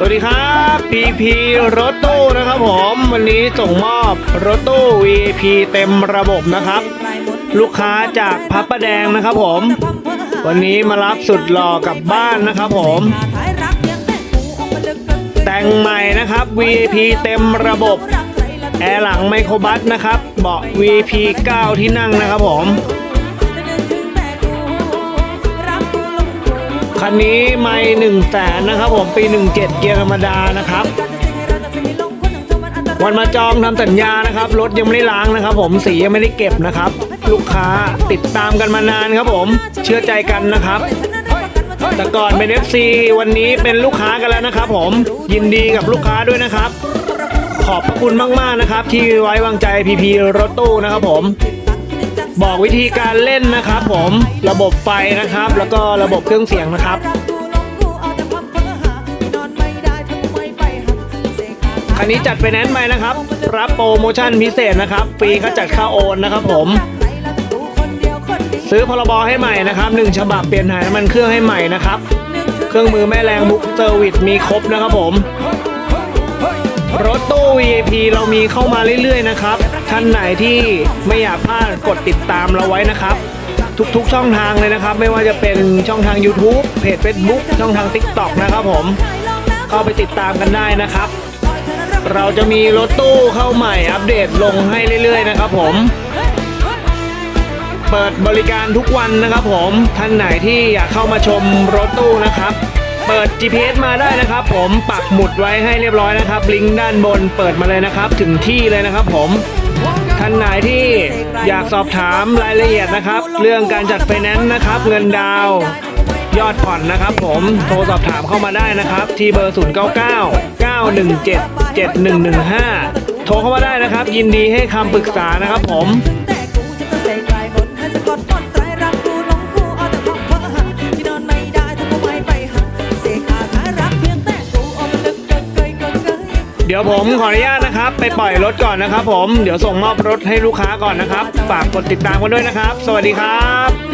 สวัสดีครับ PP รถตู้นะครับผม วันนี้ส่งมอบรถตู้ VIP เต็มระบบนะครับ ลูกค้าจากพับประแดงนะครับผม วันนี้มารับสุดหล่อกลับบ้านนะครับผม แต่งใหม่นะครับ VIP เต็มระบบ แอร์หลังไมโครบัสนะครับ เบาะ VIP 9 ที่นั่งนะครับผม คันนี้ไม่หนึ่งแสนนะครับผมปี 17 เกียร์ธรรมดานะครับ วันมาจองทำสัญญานะครับ รถยังไม่ได้ล้างนะครับ ผมสียังไม่ได้เก็บนะครับ ลูกค้าติดตามกันมานานครับผมเชื่อใจกันนะครับแต่ก่อนเป็น FC วันนี้เป็นลูกค้ากันแล้วนะครับ ผมยินดีกับลูกค้าด้วยนะครับ ขอบพระคุณมากๆนะครับ ที่ไว้วางใจพีพีรถตู้นะครับผม บอกวิธีการเล่นนะครับ ผมระบบไฟนะครับ แล้วก็ระบบเครื่องเสียงนะครับคันนี้จัดไฟแนนซ์ใหม่นะครับ รับโปรโมชั่นพิเศษนะครับ ฟรีเขาจัดค่าโอนนะครับ ผม ซื้อพรบให้ใหม่นะครับหนึ่งฉบับเปลี่ยนถ่ายน้ำมันเครื่องให้ใหม่นะครับ เครื่องมือแม่แรงบุ๊กเซอร์วิสมีครบนะครับผม รถตู้ VIP เรามีเข้ามาเรื่อยๆนะครับท่านไหนที่ไม่อยากพลาดกดติดตามเราไว้นะครับ ทุกๆช่องทางเลยนะครับ ไม่ว่าจะเป็นช่องทาง YouTube เพจ Facebook ช่องทาง TikTok นะครับผม เข้าไปติดตามกันได้นะครับ เราจะมีรถตู้เข้าใหม่อัปเดตลงให้เรื่อยๆนะครับผมเปิดบริการทุกวันนะครับผม ท่านไหนที่อยากเข้ามาชมรถตู้นะครับ เปิด GPS มาได้นะครับ ผมปักหมุดไว้ให้เรียบร้อยนะครับ ลิงก์ด้านบนเปิดมาเลยนะครับ ถึงที่เลยนะครับผมท่านไหนที่อยากสอบถามรายละเอียดนะครับ เรื่องการจัดไฟแนนซ์นะครับ เงินดาว ยอดผ่อนนะครับ ผมโทรสอบถามเข้ามาได้นะครับ ที่เบอร์ 0 9 9 9 1 7 7 1 1 5 โทรเข้ามาได้นะครับ ยินดีให้คำปรึกษานะครับผม เดี๋ยวผมขออนุญาตนะครับ ไปปล่อยรถก่อนนะครับ ผมเดี๋ยวส่งมอบรถให้ลูกค้าก่อนนะครับ ฝากกดติดตามกันด้วยนะครับ สวัสดีครับ